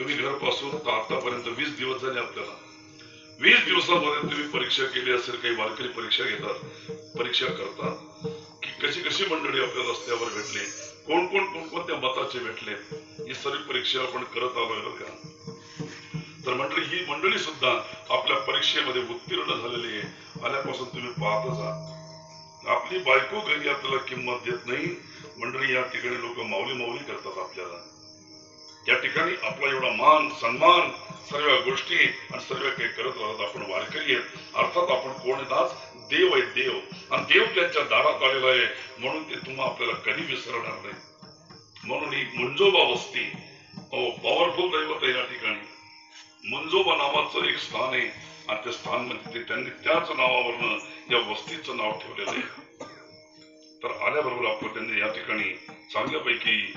तुम्ही घरपासून आतापर्यंत वीस दिवस झाले आपल्याला. वीस दिवसामध्ये तुम्ही परीक्षा केली असेल काही वारकरी परीक्षा घेतात परीक्षा करतात की कशी कशी मंडळी आपल्या रस्त्यावर भेटली कोण कोण कोणकोणत्या मताचे भेटले ही सर्व परीक्षा आपण करत आलो का? तर मंडळी ही मंडळी सुद्धा आपल्या परीक्षेमध्ये उत्तीर्ण झालेली आहे. आल्यापासून तुम्ही पाहतच आहात आपली बायको घरी आपल्याला किंमत देत नाही. मंडळी या ठिकाणी लोक माऊली माऊली करतात आपल्याला. या ठिकाणी आपला एवढा मान सन्मान सर्व गोष्टी आणि सर्व काही करत राहत आपण वारकरी आहेत. अर्थात आपण कोण दास देव आहे देव. आणि देव त्यांच्या दारात आलेला आहे. म्हणून ते तुम्हा आपल्याला कधी विसरणार नाही. म्हणून ही मुंजोबा वस्ती पॉवरफुल दैवत आहे या ठिकाणी. मंजोबा नावाचं एक स्थान आहे. आणि त्या स्थान म्हणजे त्यांनी त्याच नावावरनं या वस्तीचं नाव ठेवलेलं आहे. तर आल्याबरोबर आपलं त्यांनी या ठिकाणी चांगल्यापैकी